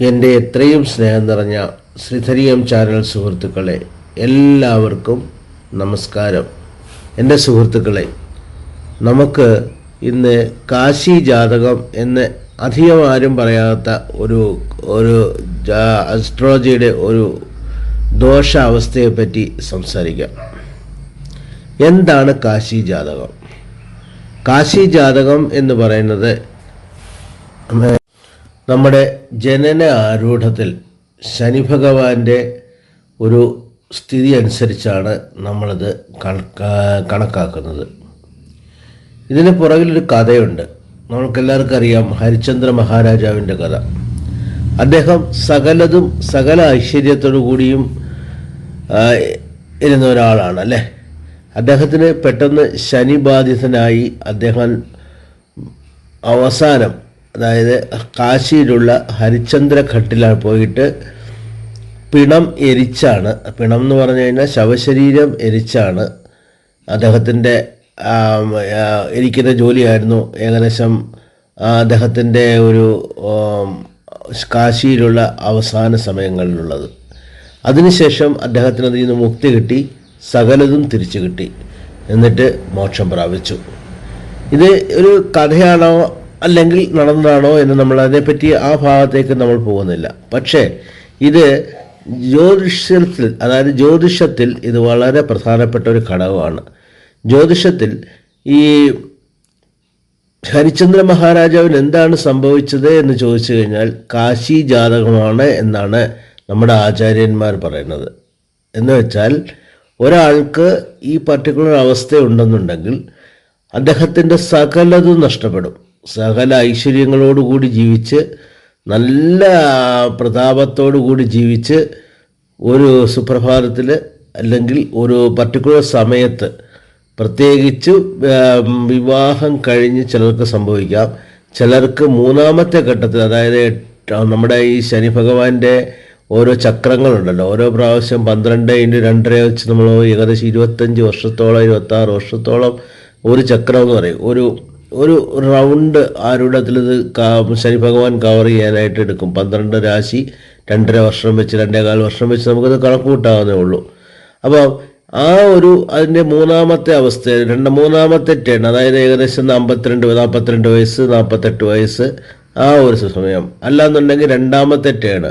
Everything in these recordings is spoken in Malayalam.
എന്റെ എത്രയും സ്നേഹം നിറഞ്ഞ ശ്രീധരിയം ചാനൽ സുഹൃത്തുക്കളെ എല്ലാവർക്കും നമസ്കാരം. എന്റെ സുഹൃത്തുക്കളെ നമുക്ക് ഇന്ന് കാശി ജാതകം എന്ന് അധികം ആരും പറയാത്ത ഒരു ഒരു അസ്ട്രോളജിയുടെ ഒരു ദോഷാവസ്ഥയെപ്പറ്റി സംസാരിക്കാം. എന്താണ് കാശി ജാതകം? കാശി ജാതകം എന്ന് പറയുന്നത് നമ്മുടെ ജനന ആരൂഢത്തിൽ ശനി ഭഗവാന്റെ ഒരു സ്ഥിതി അനുസരിച്ചാണ് നമ്മളത് കണക്കാ കണക്കാക്കുന്നത്. ഇതിന് പുറകിലൊരു കഥയുണ്ട്. നമുക്കെല്ലാവർക്കും അറിയാം ഹരിചന്ദ്ര മഹാരാജാവിന്റെ കഥ. അദ്ദേഹം സകലതും സകല ഐശ്വര്യത്തോടു കൂടിയും ഇരുന്ന ഒരാളാണ് അല്ലേ? അദ്ദേഹത്തിന് പെട്ടെന്ന് ശനി ബാധിതനായി അദ്ദേഹം അവസാനം അതായത് കാശിയിലുള്ള ഹരിചന്ദ്ര ഘട്ടിലാണ് പോയിട്ട് പിണം എരിച്ചാണ്. പിണം എന്ന് പറഞ്ഞു കഴിഞ്ഞാൽ ശവശരീരം എരിച്ചാണ്. അദ്ദേഹത്തിന്റെ എരിക്കുന്ന ജോലിയായിരുന്നു ഏകദേശം അദ്ദേഹത്തിന്റെ ഒരു കാശിയിലുള്ള അവസാന സമയങ്ങളിലുള്ളത്. അതിനുശേഷം അദ്ദേഹത്തിന് അതിൽ നിന്ന് മുക്തി കിട്ടി സകലതും തിരിച്ചു കിട്ടി. എന്നിട്ട് മോക്ഷം പ്രാപിച്ചു. ഇത് ഒരു കഥയാണോ അല്ലെങ്കിൽ നടന്നതാണോ എന്ന് നമ്മൾ അതിനെപ്പറ്റി ആ ഭാഗത്തേക്ക് നമ്മൾ പോകുന്നില്ല. പക്ഷേ ഇത് ജ്യോതിഷത്തിൽ അതായത് ജ്യോതിഷത്തിൽ ഇത് വളരെ പ്രധാനപ്പെട്ട ഒരു ഘടകമാണ്. ജ്യോതിഷത്തിൽ ഈ ഹരിചന്ദ്ര മഹാരാജാവിന് എന്താണ് സംഭവിച്ചത് എന്ന് ചോദിച്ചു കഴിഞ്ഞാൽ കാശി ജാതകമാണ് എന്നാണ് നമ്മുടെ ആചാര്യന്മാർ പറയുന്നത്. എന്ന് വെച്ചാൽ ഒരാൾക്ക് ഈ പർട്ടിക്കുലർ അവസ്ഥ ഉണ്ടെന്നുണ്ടെങ്കിൽ അദ്ദേഹത്തിന്റെ സകലതും നഷ്ടപ്പെടും. സകല ഐശ്വര്യങ്ങളോടുകൂടി ജീവിച്ച് നല്ല പ്രതാപത്തോടു കൂടി ജീവിച്ച് ഒരു സുപ്രഭാതത്തിൽ അല്ലെങ്കിൽ ഒരു പർട്ടിക്കുലർ സമയത്ത് പ്രത്യേകിച്ച് വിവാഹം കഴിഞ്ഞ് ചിലർക്ക് സംഭവിക്കാം. ചിലർക്ക് മൂന്നാമത്തെ ഘട്ടത്തിൽ അതായത് നമ്മുടെ ഈ ശനി ഭഗവാന്റെ ഓരോ ചക്രങ്ങളുണ്ടല്ലോ. ഓരോ പ്രാവശ്യം പന്ത്രണ്ട് ഇന്റു രണ്ടര വെച്ച് നമ്മൾ ഏകദേശം ഇരുപത്തഞ്ച് വർഷത്തോളം ഇരുപത്താറ് വർഷത്തോളം ഒരു ചക്രം എന്ന് പറയും. ഒരു ഒരു റൗണ്ട് ആരുടെ ഇത് ശനി ഭഗവാൻ കവർ ചെയ്യാനായിട്ട് എടുക്കും. പന്ത്രണ്ട് രാശി രണ്ടര വർഷം വെച്ച് രണ്ടേകാൽ വർഷം വെച്ച് നമുക്കത് കണക്ക് കൂട്ടാവുന്നേ ഉള്ളൂ. അപ്പോൾ ആ ഒരു അതിന്റെ മൂന്നാമത്തെ അവസ്ഥ രണ്ട് മൂന്നാമത്തെ ടേൺ അതായത് ഏകദേശം നാൽപ്പത്തിരണ്ട് നാൽപ്പത്തിരണ്ട് വയസ്സ് നാൽപ്പത്തെട്ട് വയസ്സ് ആ ഒരു സമയം. അല്ലാന്നുണ്ടെങ്കിൽ രണ്ടാമത്തെ ടേണ്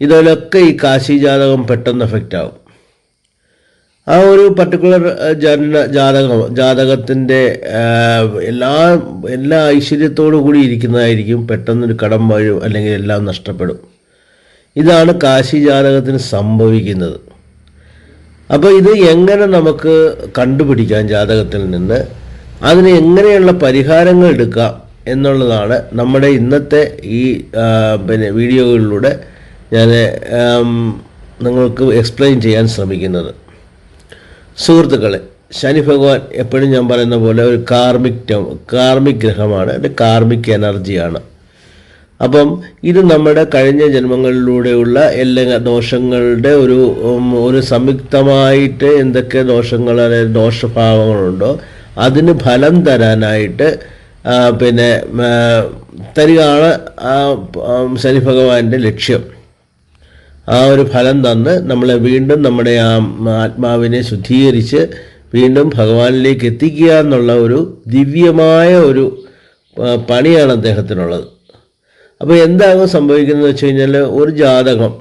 ഇതിലൊക്കെ ഈ കാശി ജാതകം പെട്ടെന്ന് എഫക്റ്റ് ആവും. ആ ഒരു പർട്ടിക്കുലർ ജന ജാതകം ജാതകത്തിന്റെ എല്ലാ എല്ലാ ഐശ്വര്യത്തോടു കൂടി ഇരിക്കുന്നതായിരിക്കും പെട്ടെന്നൊരു കടം വഴും അല്ലെങ്കിൽ എല്ലാം നഷ്ടപ്പെടും. ഇതാണ് കാശി ജാതകത്തിന് സംഭവിക്കുന്നത്. അപ്പോൾ ഇത് എങ്ങനെ നമുക്ക് കണ്ടുപിടിക്കാം ജാതകത്തിൽ നിന്ന്? അതിന് എങ്ങനെയുള്ള പരിഹാരങ്ങൾ എടുക്കാം എന്നുള്ളതാണ് നമ്മുടെ ഇന്നത്തെ ഈ പിന്നെ വീഡിയോകളിലൂടെ ഞാൻ നിങ്ങൾക്ക് എക്സ്പ്ലെയിൻ ചെയ്യാൻ ശ്രമിക്കുന്നത്. സുഹൃത്തുക്കളെ ശനി ഭഗവാൻ എപ്പോഴും ഞാൻ പറയുന്ന പോലെ ഒരു കാർമിക് കാർമിക് ഗ്രഹമാണ് അതിന്റെ കാർമിക് എനർജിയാണ്. അപ്പം ഇത് നമ്മുടെ കഴിഞ്ഞ ജന്മങ്ങളിലൂടെയുള്ള എല്ലാ ദോഷങ്ങളുടെ ഒരു ഒരു സംയുക്തമായിട്ട് എന്തൊക്കെ ദോഷങ്ങൾ അതായത് ദോഷഭാവങ്ങളുണ്ടോ അതിന് ഫലം തരാനായിട്ട് പിന്നെ തരികയാണ് ശനി ഭഗവാന്റെ ലക്ഷ്യം. ആ ഒരു ഫലം തന്ന് നമ്മളെ വീണ്ടും നമ്മുടെ ആ ആത്മാവിനെ ശുദ്ധീകരിച്ച് വീണ്ടും ഭഗവാനിലേക്ക് എത്തിക്കുക എന്നുള്ള ഒരു ദിവ്യമായ ഒരു പണിയാണ് അദ്ദേഹത്തിനുള്ളത്. അപ്പോൾ എന്താകും സംഭവിക്കുന്നത് വെച്ച് കഴിഞ്ഞാൽ ഒരു ജാതകം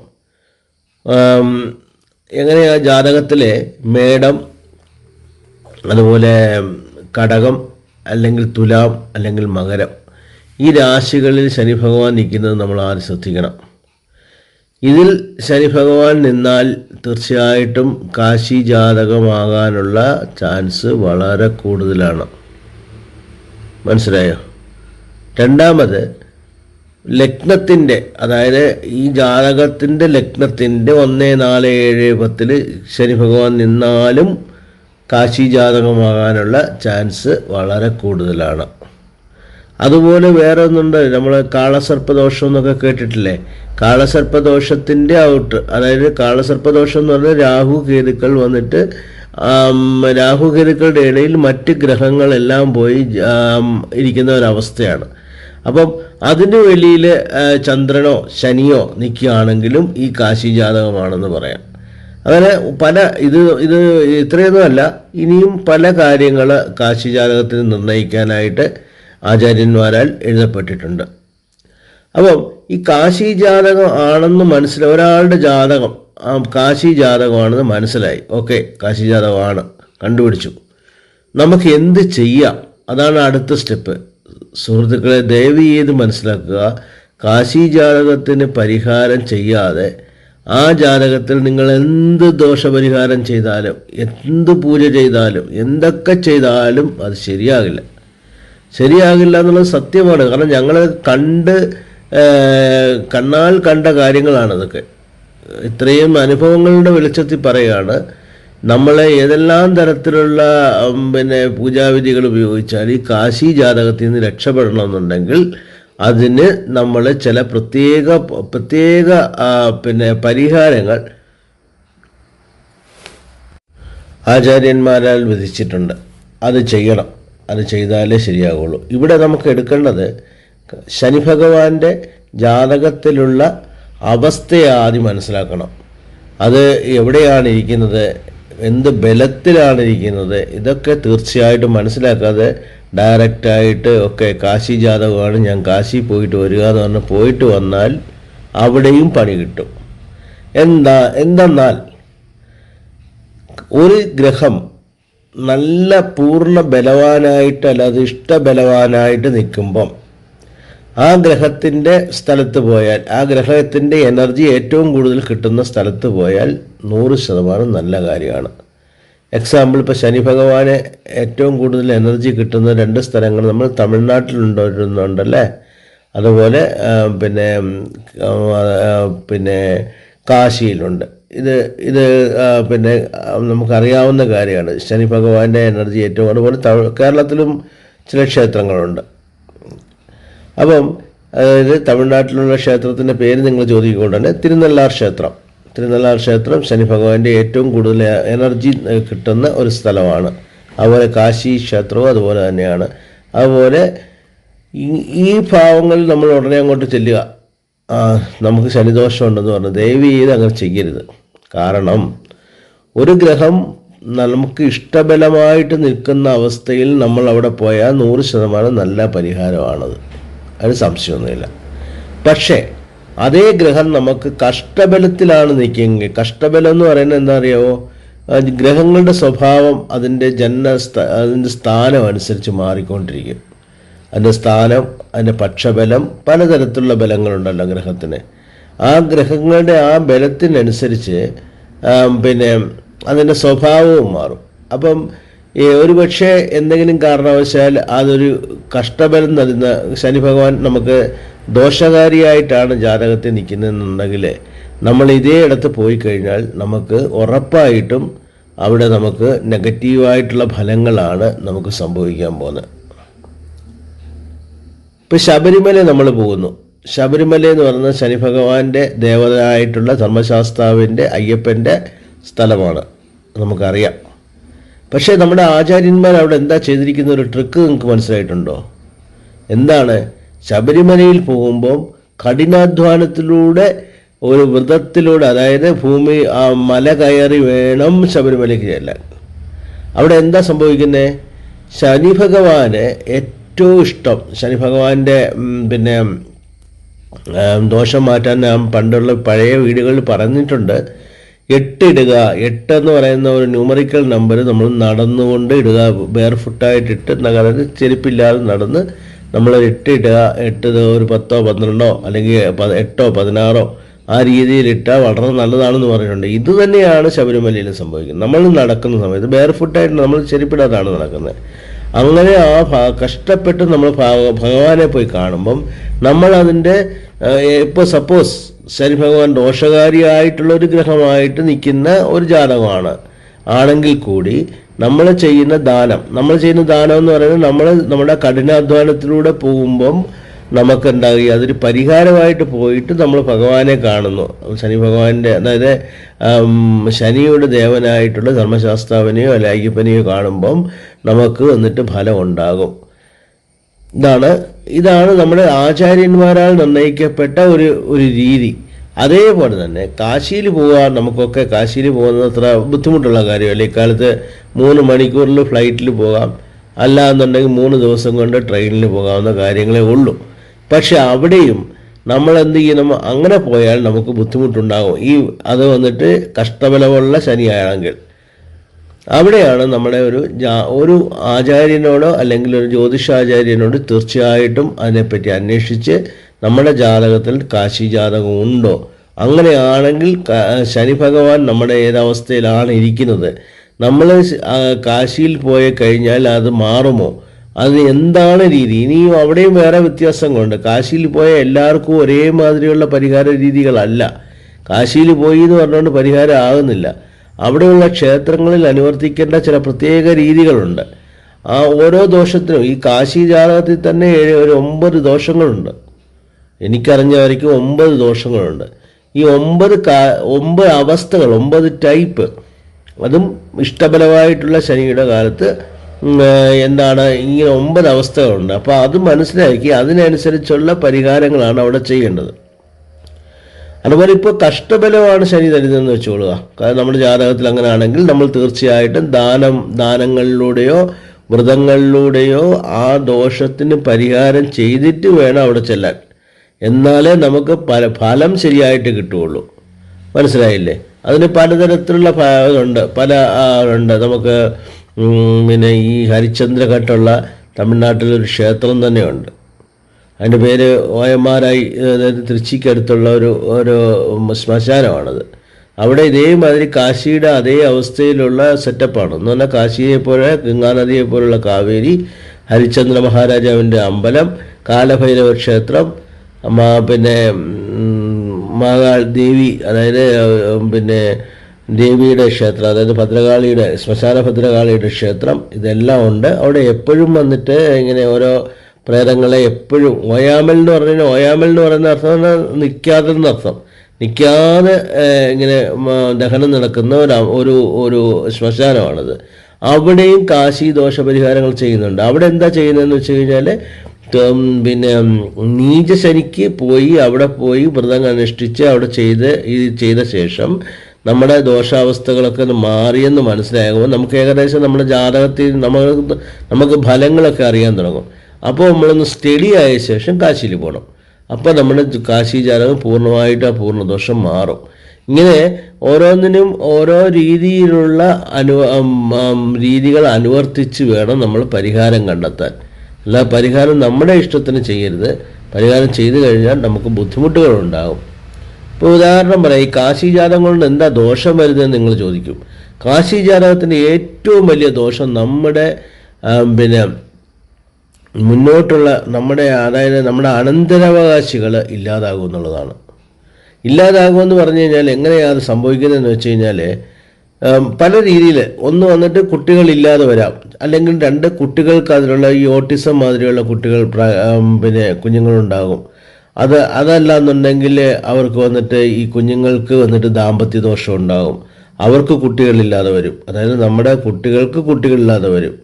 എങ്ങനെയാ ജാതകത്തിലെ മേടം അതുപോലെ കടകം അല്ലെങ്കിൽ തുലാം അല്ലെങ്കിൽ മകരം ഈ രാശികളിൽ ശനി ഭഗവാൻ നിൽക്കുന്നത് നമ്മൾ ആദ്യം ശ്രദ്ധിക്കണം. ഇതിൽ ശനി ഭഗവാൻ നിന്നാൽ തീർച്ചയായിട്ടും കാശി ജാതകമാകാനുള്ള ചാൻസ് വളരെ കൂടുതലാണ്. മനസ്സിലായോ? രണ്ടാമത് ലഗ്നത്തിന്റെ അതായത് ഈ ജാതകത്തിന്റെ ലഗ്നത്തിന്റെ ഒന്ന് നാല് ഏഴ് പത്തിൽ ശനി ഭഗവാൻ നിന്നാലും കാശി ജാതകമാകാനുള്ള ചാൻസ് വളരെ കൂടുതലാണ്. അതുപോലെ വേറെ ഒന്നുണ്ട് നമ്മൾ കാളസർപ്പദോഷം എന്നൊക്കെ കേട്ടിട്ടില്ലേ? കാളസർപ്പദോഷത്തിന്റെ ഔട്ട്. അതായത് കാളസർപ്പദോഷം എന്ന് പറഞ്ഞാൽ രാഹു കേതുക്കൾ വന്നിട്ട് രാഹു കേതുക്കളുടെ ഇടയിൽ മറ്റ് ഗ്രഹങ്ങളെല്ലാം പോയി ഇരിക്കുന്ന ഒരവസ്ഥയാണ്. അപ്പം അതിന് വെളിയിൽ ചന്ദ്രനോ ശനിയോ നിൽക്കുകയാണെങ്കിലും ഈ കാശി ജാതകമാണെന്ന് പറയാം. അങ്ങനെ പല ഇത് ഇത് ഇത്രയൊന്നുമല്ല. ഇനിയും പല കാര്യങ്ങൾ കാശി ജാതകത്തിന് നിർണയിക്കാനായിട്ട് ആചാര്യന്മാരാൽ എഴുതപ്പെട്ടിട്ടുണ്ട്. അപ്പം ഈ കാശി ജാതകം ആണെന്ന് മനസ്സിലായി. ഒരാളുടെ ജാതകം കാശി ജാതകമാണെന്ന് മനസ്സിലായി. ഓക്കെ കാശി ജാതകമാണ്. കണ്ടുപിടിച്ചു. നമുക്ക് എന്ത് ചെയ്യാം? അതാണ് അടുത്ത സ്റ്റെപ്പ്. സുഹൃത്തുക്കളെ ദയവ് ചെയ്ത് മനസ്സിലാക്കുക. കാശി ജാതകത്തിന് പരിഹാരം ചെയ്യാതെ ആ ജാതകത്തിൽ നിങ്ങൾ എന്ത് ദോഷപരിഹാരം ചെയ്താലും എന്ത് പൂജ ചെയ്താലും എന്തൊക്കെ ചെയ്താലും അത് ശരിയാകില്ല. ശരിയാകില്ല എന്നുള്ളത് സത്യമാണ്. കാരണം ഞങ്ങൾ കണ്ട് കണ്ണാൽ കണ്ട കാര്യങ്ങളാണ് ഇതൊക്കെ. ഇത്രയും അനുഭവങ്ങളുടെ വെളിച്ചത്തിൽ പറയുകയാണ് നമ്മളെ ഏതെല്ലാം തരത്തിലുള്ള പിന്നെ പൂജാവിധികൾ ഉപയോഗിച്ചാൽ ഈ കാശി ജാതകത്തിൽ നിന്ന് രക്ഷപ്പെടണമെന്നുണ്ടെങ്കിൽ അതിന് നമ്മൾ ചില പ്രത്യേക പ്രത്യേക പിന്നെ പരിഹാരങ്ങൾ ആചാര്യന്മാരാൽ വിധിച്ചിട്ടുണ്ട്. അത് ചെയ്യണം. അത് ചെയ്താലേ ശരിയാകുള്ളൂ ഇവിടെ നമുക്ക് എടുക്കേണ്ടത് ശനി ഭഗവാന്റെ ജാതകത്തിലുള്ള അവസ്ഥയെ ആദ്യം മനസ്സിലാക്കണം. അത് എവിടെയാണ് ഇരിക്കുന്നത്? എന്ത് ബലത്തിലാണ് ഇരിക്കുന്നത്? ഇതൊക്കെ തീർച്ചയായിട്ടും മനസ്സിലാക്കാതെ ഡയറക്റ്റായിട്ട് ഒക്കെ കാശി ജാതകമാണ് ഞാൻ കാശി പോയിട്ട് വരിക എന്ന് പറഞ്ഞ് പോയിട്ട് വന്നാൽ അവിടെയും പണി കിട്ടും. എന്താ എന്തെന്നാൽ ഒരു ഗ്രഹം നല്ല പൂർണ ബലവാനായിട്ട് അല്ലാതെ ഇഷ്ടബലവാനായിട്ട് നിൽക്കുമ്പം ആ ഗ്രഹത്തിന്റെ സ്ഥലത്ത് പോയാൽ ആ ഗ്രഹത്തിന്റെ എനർജി ഏറ്റവും കൂടുതൽ കിട്ടുന്ന സ്ഥലത്ത് പോയാൽ നൂറ് ശതമാനം നല്ല കാര്യമാണ്. എക്സാമ്പിൾ ഇപ്പോൾ ശനി ഭഗവാന് ഏറ്റവും കൂടുതൽ എനർജി കിട്ടുന്ന രണ്ട് സ്ഥലങ്ങൾ നമ്മൾ തമിഴ്നാട്ടിലുണ്ടല്ലേ അതുപോലെ പിന്നെ പിന്നെ കാശിയിലുണ്ട്. ഇത് ഇത് പിന്നെ നമുക്കറിയാവുന്ന കാര്യമാണ്. ശനി ഭഗവാന്റെ എനർജി ഏറ്റവും അതുപോലെ കേരളത്തിലും ചില ക്ഷേത്രങ്ങളുണ്ട്. അപ്പം അതായത് തമിഴ്നാട്ടിലുള്ള ക്ഷേത്രത്തിന്റെ പേര് നിങ്ങൾ ചോദിക്കൊണ്ട് തന്നെ തിരുനെല്ലാർ ക്ഷേത്രം. തിരുനെല്ലാർ ക്ഷേത്രം ശനി ഭഗവാന്റെ ഏറ്റവും കൂടുതൽ എനർജി കിട്ടുന്ന ഒരു സ്ഥലമാണ്. അതുപോലെ കാശി ക്ഷേത്രവും അതുപോലെ തന്നെയാണ്. അതുപോലെ ഈ- ഭാവങ്ങളിൽ നമ്മൾ ഉടനെ അങ്ങോട്ട് ചെല്ലുക. നമുക്ക് ശനിദോഷം ഉണ്ടെന്ന് പറഞ്ഞ് ദയവ് ചെയ്ത് അങ്ങനെ ചെയ്യരുത്. കാരണം ഒരു ഗ്രഹം നമുക്ക് ഇഷ്ടബലമായിട്ട് നിൽക്കുന്ന അവസ്ഥയിൽ നമ്മൾ അവിടെ പോയാൽ നൂറ് ശതമാനം നല്ല പരിഹാരമാണത്. അതിന് സംശയമൊന്നുമില്ല. പക്ഷേ അതേ ഗ്രഹം നമുക്ക് കഷ്ടബലത്തിലാണ് നിൽക്കുന്നത്. കഷ്ടബലം എന്ന് പറയുന്നത് എന്താ അറിയാമോ ഗ്രഹങ്ങളുടെ സ്വഭാവം അതിന്റെ ജന്മ അതിന്റെ സ്ഥാനം അനുസരിച്ച് മാറിക്കൊണ്ടിരിക്കും. അതിന്റെ സ്ഥാനം അതിന്റെ പക്ഷബലം പലതരത്തിലുള്ള ബലങ്ങളുണ്ടല്ലോ ഗ്രഹത്തിന്. ആ ഗ്രഹങ്ങളുടെ ആ ബലത്തിനനുസരിച്ച് പിന്നെ അതിന്റെ സ്വഭാവവും മാറും. അപ്പം ഒരു പക്ഷേ എന്തെങ്കിലും കാരണവശാൽ അതൊരു കഷ്ടബലം നൽകുന്ന ശനി ഭഗവാൻ നമുക്ക് ദോഷകാരിയായിട്ടാണ് ജാതകത്തിൽ നിൽക്കുന്നതെന്നുണ്ടെങ്കിൽ നമ്മൾ ഇതേ ഇടത്ത് പോയി കഴിഞ്ഞാൽ നമുക്ക് ഉറപ്പായിട്ടും അവിടെ നമുക്ക് നെഗറ്റീവായിട്ടുള്ള ഫലങ്ങളാണ് നമുക്ക് സംഭവിക്കാൻ പോകുന്നത്. ഇപ്പം ശബരിമല നമ്മൾ പോകുന്നു. ശബരിമല എന്ന് പറയുന്നത് ശനി ഭഗവാന്റെ ദേവതയായിട്ടുള്ള ധർമ്മശാസ്താവിന്റെ അയ്യപ്പന്റെ സ്ഥലമാണ്. നമുക്കറിയാം. പക്ഷേ നമ്മുടെ ആചാര്യന്മാർ അവിടെ എന്താ ചെയ്തിരിക്കുന്ന ഒരു ട്രിക്ക് നിങ്ങൾക്ക് മനസ്സിലായിട്ടുണ്ടോ? എന്താണ്? ശബരിമലയിൽ പോകുമ്പോൾ കഠിനാധ്വാനത്തിലൂടെ ഒരു വ്രതത്തിലൂടെ അതായത് ഭൂമി ആ മല കയറി വേണം ശബരിമലയ്ക്ക് ചെല്ലാൻ. അവിടെ എന്താ സംഭവിക്കുന്നത് ശനി ഭഗവാന് ഏറ്റവും ഇഷ്ടം ശനി ഭഗവാന്റെ പിന്നെ ദോഷം മാറ്റാൻ നാം പണ്ടുള്ള പഴയ വീടുകളിൽ പറഞ്ഞിട്ടുണ്ട്. എട്ടിടുക എട്ട് എന്ന് പറയുന്ന ഒരു ന്യൂമറിക്കൽ നമ്പർ നമ്മൾ നടന്നുകൊണ്ട് ഇടുക. ബെയർ ഫുട്ടായിട്ടിട്ട് നഗരത്തിൽ ചെരുപ്പില്ലാതെ നടന്ന് നമ്മൾ എട്ട് ഇടുക. എട്ട് ഒരു പത്തോ പന്ത്രണ്ടോ അല്ലെങ്കിൽ എട്ടോ പതിനാറോ ആ രീതിയിൽ ഇട്ടാൽ വളരെ നല്ലതാണെന്ന് പറഞ്ഞിട്ടുണ്ട്. ഇത് തന്നെയാണ് ശബരിമലയിൽ സംഭവിക്കുന്നത്. നമ്മൾ നടക്കുന്ന സമയത്ത് ബെയർ ഫുട്ടായിട്ട് നമ്മൾ ചെരുപ്പിടാതാണ് നടക്കുന്നത്. അങ്ങനെ ആ കഷ്ടപ്പെട്ട് നമ്മൾ ഭഗവാനെ പോയി കാണുമ്പം നമ്മൾ അതിന്റെ ഇപ്പോൾ സപ്പോസ് ശനി ഭഗവാൻ ദോഷകാരിയായിട്ടുള്ള ഒരു ഗ്രഹമായിട്ട് നിൽക്കുന്ന ഒരു ജാതകമാണ്. ആണെങ്കിൽ കൂടി നമ്മൾ ചെയ്യുന്ന ദാനം നമ്മൾ ചെയ്യുന്ന ദാനം എന്ന് പറയുന്നത് നമ്മൾ നമ്മുടെ കഠിനാധ്വാനത്തിലൂടെ പോകുമ്പം നമുക്ക് എന്താകുക അതൊരു പരിഹാരമായിട്ട് പോയിട്ട് നമ്മൾ ഭഗവാനെ കാണുന്നു. ശനി ഭഗവാന്റെ അതായത് ശനിയുടെ ദേവനായിട്ടുള്ള ധർമ്മശാസ്താവിനെയോ അല്ലെ കാണുമ്പം നമുക്ക് എന്നിട്ട് ഫലം ഉണ്ടാകും ഇതാണ് ഇതാണ് നമ്മുടെ ആചാര്യന്മാരാൽ നിർണയിക്കപ്പെട്ട ഒരു ഒരു രീതി. അതേപോലെ തന്നെ കാശിയിൽ പോകാൻ നമുക്കൊക്കെ കാശിയിൽ പോകുന്നത് അത്ര ബുദ്ധിമുട്ടുള്ള കാര്യമല്ല. ഇക്കാലത്ത് മൂന്ന് മണിക്കൂറിൽ ഫ്ലൈറ്റിൽ പോകാം. അല്ല എന്നുണ്ടെങ്കിൽ മൂന്ന് ദിവസം കൊണ്ട് ട്രെയിനിൽ പോകാവുന്ന കാര്യങ്ങളേ ഉള്ളൂ. പക്ഷെ അവിടെയും നമ്മൾ എന്ത് ചെയ്യണം അങ്ങനെ പോയാൽ നമുക്ക് ബുദ്ധിമുട്ടുണ്ടാകും. ഈ അത് വന്നിട്ട് കഷ്ടബലമുള്ള ശനിയാണെങ്കിൽ. അവിടെയാണ് നമ്മുടെ ഒരു ഒരു ആചാര്യനോടോ അല്ലെങ്കിൽ ഒരു ജ്യോതിഷാചാര്യനോട് തീർച്ചയായിട്ടും അതിനെപ്പറ്റി അന്വേഷിച്ച് നമ്മുടെ ജാതകത്തിൽ കാശി ജാതകം ഉണ്ടോ? അങ്ങനെയാണെങ്കിൽ ശനി ഭഗവാൻ നമ്മുടെ ഏതവസ്ഥയിലാണ് ഇരിക്കുന്നത്? നമ്മൾ കാശിയിൽ പോയി കഴിഞ്ഞാൽ അത് മാറുമോ? അത് എന്താണ് രീതി? ഇനിയും അവിടെയും വേറെ വ്യത്യാസങ്ങളുണ്ട്. കാശിയിൽ പോയ എല്ലാവർക്കും ഒരേ മാതിരിയുള്ള പരിഹാര രീതികളല്ല. കാശിയിൽ പോയി എന്ന് പറഞ്ഞുകൊണ്ട് പരിഹാരം ആകുന്നില്ല. അവിടെയുള്ള ക്ഷേത്രങ്ങളിൽ അനുവർത്തിക്കേണ്ട ചില പ്രത്യേക രീതികളുണ്ട്. ആ ഓരോ ദോഷത്തിനും ഈ കാശി ജാതകത്തിൽ തന്നെ ഏഴ് ഒരു ഒമ്പത് ദോഷങ്ങളുണ്ട്. എനിക്കറിഞ്ഞ വരയ്ക്കും ഒമ്പത് ദോഷങ്ങളുണ്ട്. ഈ ഒമ്പത് കാ ഒമ്പത് അവസ്ഥകൾ ഒമ്പത് ടൈപ്പ് അതും ഇഷ്ടബലമായിട്ടുള്ള ശനിയുടെ കാലത്ത് എന്താണ് ഇങ്ങനെ ഒമ്പത് അവസ്ഥകളുണ്ട്. അപ്പോൾ അത് മനസ്സിലാക്കി അതിനനുസരിച്ചുള്ള പരിഹാരങ്ങളാണ് അവിടെ ചെയ്യേണ്ടത്. അതുപോലെ ഇപ്പോൾ കഷ്ടബലമാണ് ശനി തരുന്നതെന്ന് വെച്ചോളുക കാരണം നമ്മുടെ ജാതകത്തിൽ അങ്ങനെ ആണെങ്കിൽ നമ്മൾ തീർച്ചയായിട്ടും ദാനം ദാനങ്ങളിലൂടെയോ വ്രതങ്ങളിലൂടെയോ ആ ദോഷത്തിന് പരിഹാരം ചെയ്തിട്ട് വേണം അവിടെ ചെല്ലാൻ. എന്നാലേ നമുക്ക് പല ഫലം ശരിയായിട്ട് കിട്ടുകയുള്ളൂ. മനസ്സിലായില്ലേ? അതിന് പലതരത്തിലുള്ള ഇതുണ്ട്. പല ഉണ്ട്. നമുക്ക് പിന്നെ ഈ ഹരിചന്ദ്രഘട്ടുള്ള തമിഴ്നാട്ടിലൊരു ക്ഷേത്രം തന്നെയുണ്ട്. അതിന്റെ പേര് ഓയമാരായി അതായത് തൃച്ചിക്കടുത്തുള്ള ഒരു ഒരു ശ്മശാനമാണത്. അവിടെ ഇതേമാതിരി കാശിയുടെ അതേ അവസ്ഥയിലുള്ള സെറ്റപ്പാണ്. എന്ന് പറഞ്ഞാൽ കാശിയെ പോലെ ഗംഗാനദിയെ പോലുള്ള കാവേരി ഹരിചന്ദ്ര മഹാരാജാവിന്റെ അമ്പലം കാലഭൈരവ ക്ഷേത്രം പിന്നെ ഉം, ദേവി അതായത് പിന്നെ ദേവിയുടെ ക്ഷേത്രം അതായത് ഭദ്രകാളിയുടെ ശ്മശാന ഭദ്രകാളിയുടെ ക്ഷേത്രം ഇതെല്ലാം ഉണ്ട്. അവിടെ എപ്പോഴും വന്നിട്ട് ഇങ്ങനെ ഓരോ പ്രേതങ്ങളെ എപ്പോഴും ഓയാമൽ എന്ന് പറഞ്ഞാൽ ഓയാമൽ എന്ന് പറയുന്ന അർത്ഥം പറഞ്ഞാൽ നിൽക്കാതെ എന്നർത്ഥം നിൽക്കാതെ ഇങ്ങനെ ദഹനം നടക്കുന്ന ഒരു ഒരു ഒരു ശ്മശാനമാണത്. അവിടെയും കാശി ദോഷപരിഹാരങ്ങൾ ചെയ്യുന്നുണ്ട്. അവിടെ എന്താ ചെയ്യുന്നതെന്ന് വെച്ച് കഴിഞ്ഞാൽ പിന്നെ നീചശനിക്ക് പോയി അവിടെ പോയി വ്രതം അനുഷ്ഠിച്ച് അവിടെ ചെയ്ത് ഇത് ചെയ്ത ശേഷം നമ്മുടെ ദോഷാവസ്ഥകളൊക്കെ മാറിയെന്ന് മനസ്സിലാകുമ്പോൾ നമുക്ക് ഏകദേശം നമ്മുടെ ജാതകത്തിൽ നമുക്ക് നമുക്ക് ഫലങ്ങളൊക്കെ അറിയാൻ തുടങ്ങും. അപ്പോൾ നമ്മളൊന്ന് സ്റ്റഡി ആയ ശേഷം കാശിയിൽ പോകണം അപ്പോൾ നമ്മുടെ കാശി ജാതകം പൂർണമായിട്ട് ആ പൂർണദോഷം മാറും. ഇങ്ങനെ ഓരോന്നിനും ഓരോ രീതിയിലുള്ള അനു രീതികൾ അനുവർത്തിച്ച് വേണം നമ്മൾ പരിഹാരം കണ്ടെത്താൻ. അല്ല പരിഹാരം നമ്മുടെ ഇഷ്ടത്തിന് ചെയ്യരുത്. പരിഹാരം ചെയ്തു കഴിഞ്ഞാൽ നമുക്ക് ബുദ്ധിമുട്ടുകൾ ഉണ്ടാകും ഇപ്പോൾ ഉദാഹരണം പറയാം ഈ കാശി ജാതകം കൊണ്ട് എന്താ ദോഷം വരുന്നതെന്ന് നിങ്ങൾ ചോദിക്കും. കാശി ജാതകത്തിന്റെ ഏറ്റവും വലിയ ദോഷം നമ്മുടെ പിന്നെ മുന്നോട്ടുള്ള നമ്മുടെ അതായത് നമ്മുടെ അനന്തരാവകാശികൾ ഇല്ലാതാകും എന്നുള്ളതാണ്. ഇല്ലാതാകുമെന്ന് പറഞ്ഞു കഴിഞ്ഞാൽ എങ്ങനെയാണ് അത് സംഭവിക്കുന്നതെന്ന് വെച്ച് കഴിഞ്ഞാൽ പല രീതിയിൽ ഒന്ന് വന്നിട്ട് കുട്ടികൾ ഇല്ലാതെ വരാം. അല്ലെങ്കിൽ രണ്ട് കുട്ടികൾക്ക് അതിലുള്ള ഈ ഓട്ടിസം മാതിരിയുള്ള കുട്ടികൾ പിന്നെ കുഞ്ഞുങ്ങളുണ്ടാകും. അത് അതല്ല എന്നുണ്ടെങ്കിൽ അവർക്ക് വന്നിട്ട് ഈ കുഞ്ഞുങ്ങൾക്ക് വന്നിട്ട് ദാമ്പത്യ ദോഷം ഉണ്ടാകും അവർക്ക് കുട്ടികളില്ലാതെ വരും. അതായത് നമ്മുടെ കുട്ടികൾക്ക് കുട്ടികളില്ലാതെ വരും.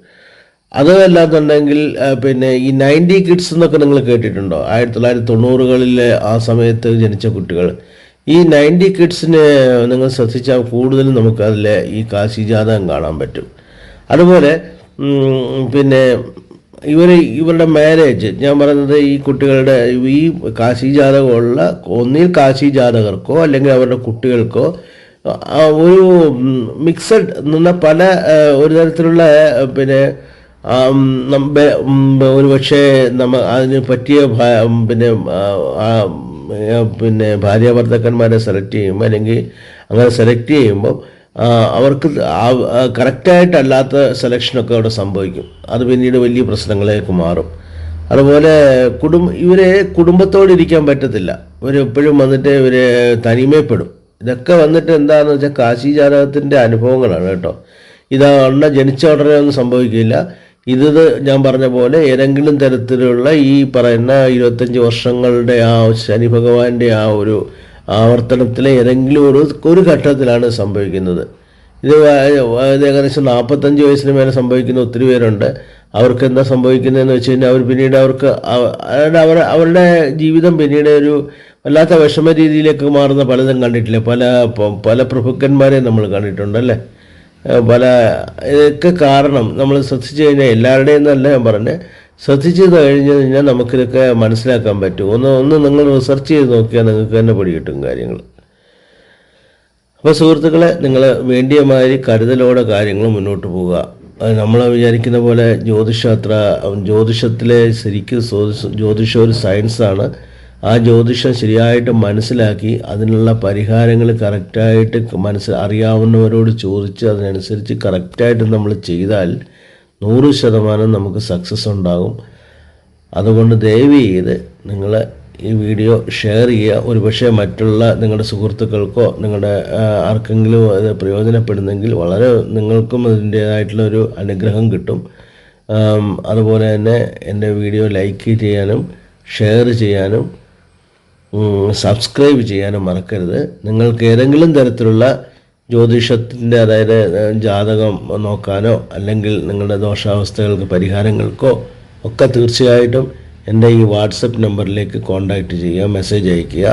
അതല്ലാന്നുണ്ടെങ്കിൽ എന്നുണ്ടെങ്കിൽ പിന്നെ ഈ നയന്റി കിഡ്സ് എന്നൊക്കെ നിങ്ങൾ കേട്ടിട്ടുണ്ടോ? ആയിരത്തി തൊള്ളായിരത്തി തൊണ്ണൂറുകളിലെ ആ സമയത്ത് ജനിച്ച കുട്ടികൾ. ഈ നയന്റി കിഡ്സിനെ നിങ്ങൾ ശ്രദ്ധിച്ചാൽ കൂടുതലും നമുക്കതിൽ ഈ കാശി ജാതകം കാണാൻ പറ്റും. അതുപോലെ പിന്നെ ഇവർ ഇവരുടെ മാരേജ് ഞാൻ പറയുന്നത് ഈ കുട്ടികളുടെ ഈ കാശി ജാതകമുള്ള ഒന്നിൽ കാശി ജാതകർക്കോ അല്ലെങ്കിൽ അവരുടെ കുട്ടികൾക്കോ ഒരു മിക്സഡ് നിന്ന പല ഒരു തരത്തിലുള്ള പിന്നെ ഒരു പക്ഷേ നമ്മ അതിന് പറ്റിയ പിന്നെ പിന്നെ ഭാര്യ ഭർത്താക്കന്മാരെ സെലക്ട് ചെയ്യുമ്പോൾ അല്ലെങ്കിൽ അങ്ങനെ സെലക്ട് ചെയ്യുമ്പോൾ അവർക്ക് കറക്റ്റായിട്ടല്ലാത്ത സെലക്ഷനൊക്കെ അവിടെ സംഭവിക്കും. അത് പിന്നീട് വലിയ പ്രശ്നങ്ങളിലേക്ക് മാറും. അതുപോലെ കുടുംബ ഇവരെ കുടുംബത്തോട് ഇരിക്കാൻ പറ്റത്തില്ല. ഇവരെപ്പോഴും വന്നിട്ട് ഇവർ തനിമയപ്പെടും. ഇതൊക്കെ വന്നിട്ട് എന്താണെന്ന് വെച്ചാൽ കാശി ജാതകത്തിന്റെ അനുഭവങ്ങളാണ് കേട്ടോ. ഇത് ഉള്ള ജനിച്ച ഉടനെ ഒന്നും സംഭവിക്കില്ല. ഇത് ഞാൻ പറഞ്ഞ പോലെ ഏതെങ്കിലും തരത്തിലുള്ള ഈ പറയുന്ന ഇരുപത്തഞ്ച് വർഷങ്ങളുടെ ആ ശനി ഭഗവാന്റെ ആ ഒരു ആവർത്തനത്തിലെ ഏതെങ്കിലും ഒരു ഒരു ഘട്ടത്തിലാണ് സംഭവിക്കുന്നത്. ഇത് ഏകദേശം നാൽപ്പത്തഞ്ച് വയസ്സിന് മേലെ സംഭവിക്കുന്ന ഒത്തിരി പേരുണ്ട്. അവർക്ക് എന്താ സംഭവിക്കുന്നതെന്ന് വെച്ച് കഴിഞ്ഞാൽ അവർ പിന്നീട് അവർക്ക് അവർ അവരുടെ ജീവിതം പിന്നീട് ഒരു വല്ലാത്ത വിഷമ രീതിയിലേക്ക് മാറുന്ന പലതും കണ്ടിട്ടില്ലേ? പല പല പ്രഭുക്കന്മാരെ നമ്മൾ കണ്ടിട്ടുണ്ട് അല്ലേ? പല ഇതൊക്കെ കാരണം നമ്മൾ ശ്രദ്ധിച്ചു കഴിഞ്ഞാൽ എല്ലാവരുടെയും എന്നല്ല ഞാൻ പറഞ്ഞത് ശ്രദ്ധിച്ചു കഴിഞ്ഞു കഴിഞ്ഞാൽ നമുക്കിതൊക്കെ മനസ്സിലാക്കാൻ പറ്റും. ഒന്ന് ഒന്ന് നിങ്ങൾ റിസർച്ച് ചെയ്ത് നോക്കിയാൽ നിങ്ങൾക്ക് തന്നെ പിടികിട്ടും കാര്യങ്ങൾ. അപ്പോൾ സുഹൃത്തുക്കളെ നിങ്ങൾ വേണ്ടിയ മാതിരി കരുതലോടെ കാര്യങ്ങൾ മുന്നോട്ട് പോവുക. നമ്മൾ വിചാരിക്കുന്ന പോലെ ജ്യോതിഷാത്ര ജ്യോതിഷത്തിലെ ശരിക്കും ജ്യോതിഷം ഒരു സയൻസാണ് ആ ജ്യോതിഷം ശരിയായിട്ട് മനസ്സിലാക്കി അതിനുള്ള പരിഹാരങ്ങൾ കറക്റ്റായിട്ട് മനസ്സിൽ അറിയാവുന്നവരോട് ചോദിച്ച് അതിനനുസരിച്ച് കറക്റ്റായിട്ട് നമ്മൾ ചെയ്താൽ നൂറ് ശതമാനം നമുക്ക് സക്സസ് ഉണ്ടാകും. അതുകൊണ്ട് ദയവ് ചെയ്ത് നിങ്ങൾ ഈ വീഡിയോ ഷെയർ ചെയ്യുക. ഒരുപക്ഷെ മറ്റുള്ള നിങ്ങളുടെ സുഹൃത്തുക്കൾക്കോ നിങ്ങളുടെ ആർക്കെങ്കിലും അത് പ്രയോജനപ്പെടുന്നെങ്കിൽ വളരെ നിങ്ങൾക്കും അതിന്റേതായിട്ടുള്ള ഒരു അനുഗ്രഹം കിട്ടും. അതുപോലെ തന്നെ എന്റെ വീഡിയോ ലൈക്ക് ചെയ്യാനും ഷെയർ ചെയ്യാനും സബ്സ്ക്രൈബ് ചെയ്യാനും മറക്കരുത്. നിങ്ങൾക്ക് ഏതെങ്കിലും തരത്തിലുള്ള ജ്യോതിഷത്തിന്റെ അതായത് ജാതകം നോക്കാനോ അല്ലെങ്കിൽ നിങ്ങളുടെ ദോഷാവസ്ഥകൾക്ക് പരിഹാരങ്ങൾക്കോ ഒക്കെ തീർച്ചയായിട്ടും എന്റെ ഈ വാട്സപ്പ് നമ്പറിലേക്ക് കോൺടാക്റ്റ് ചെയ്യുക മെസ്സേജ് അയയ്ക്കുക.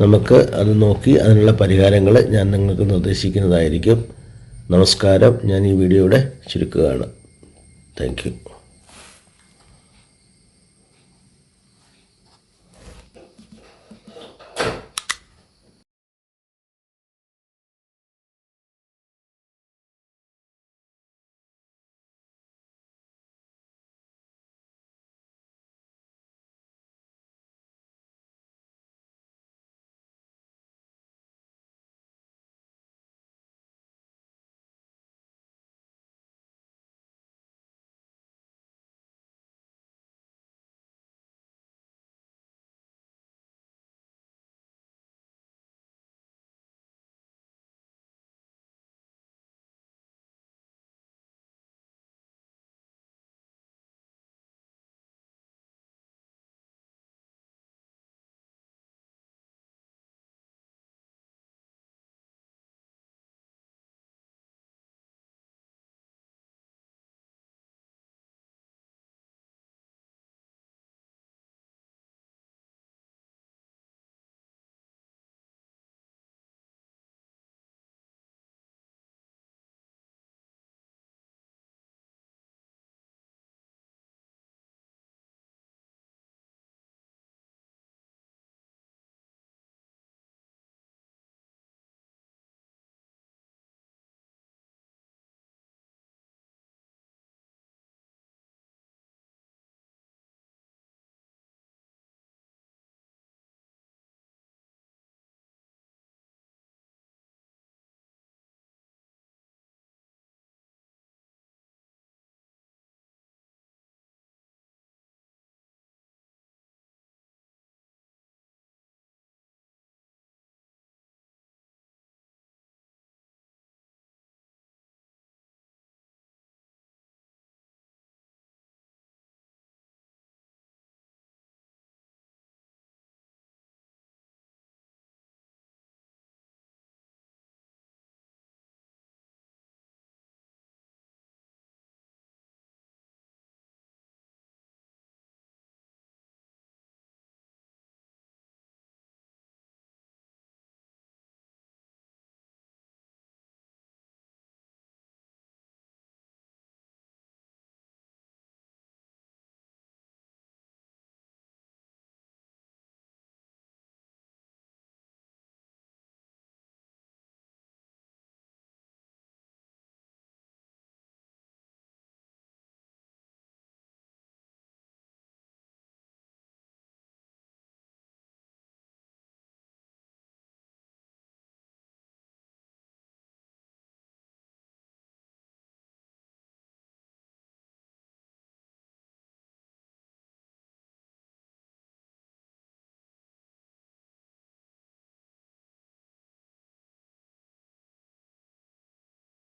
നമുക്ക് അത് നോക്കി അതിനുള്ള പരിഹാരങ്ങൾ ഞാൻ നിങ്ങൾക്ക് നിർദ്ദേശിക്കുന്നതായിരിക്കും. നമസ്കാരം. ഞാൻ ഈ വീഡിയോയുടെ ചുരുക്കുകയാണ് താങ്ക്